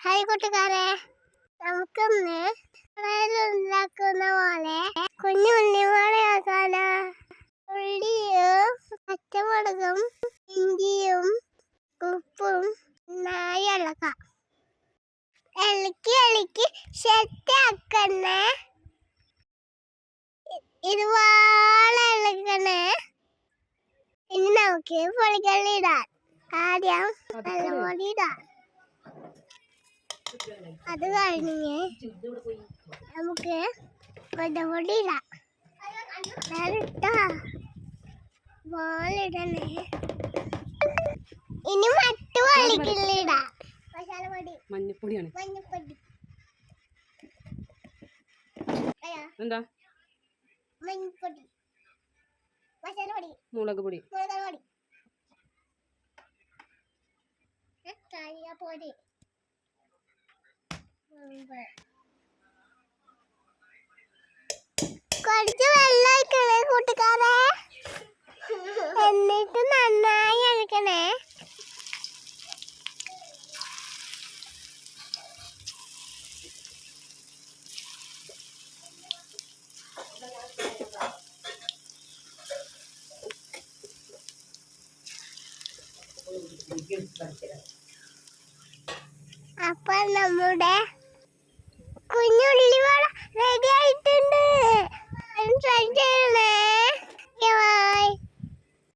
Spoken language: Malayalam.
ഹായ് കൂട്ടുകാരെ. നമുക്കൊന്ന് ഉണ്ടാക്കുന്ന പോലെ കുഞ്ഞു ഉള്ളിവാളയാക്കാന് ഉള്ളിയും പച്ചമുളകും ഇഞ്ചിയും ഉപ്പും നായി ഇളക്കാം ഇളക്കി ഇളക്കി സെറ്റാക്കണേ ഇതുപോലെ ഇളക്കണേ. ഇനി നമുക്ക് പൊളിക്കള്ളി ഇടാം ആദ്യം നല്ലപോലെ ഇടാം അത് കഴിഞ്ഞ് നമുക്ക് കൊടപൊടി ഇടാം. ഇട്ടാ? ബോളിടണേ. ഇനി മറ്റു മസാലപ്പൊടി. മഞ്ഞപ്പൊടിയാണ്. മഞ്ഞപ്പൊടി. എന്താ? മഞ്ഞപ്പൊടി. മുളക് പൊടി. മുളകുപൊടി കരിയാപ്പൊടി കുറച്ച് വെള്ളം ഒഴിക്കണേ കൂട്ടുകാരെ. എന്നിട്ട് നന്നായി അഴിക്കണേ അപ്പൊ നമ്മുടെ കുഞ്ഞുള്ളിവട റെഡി ആയിട്ടുണ്ട്. ട്രൈ ചെയ്യണേ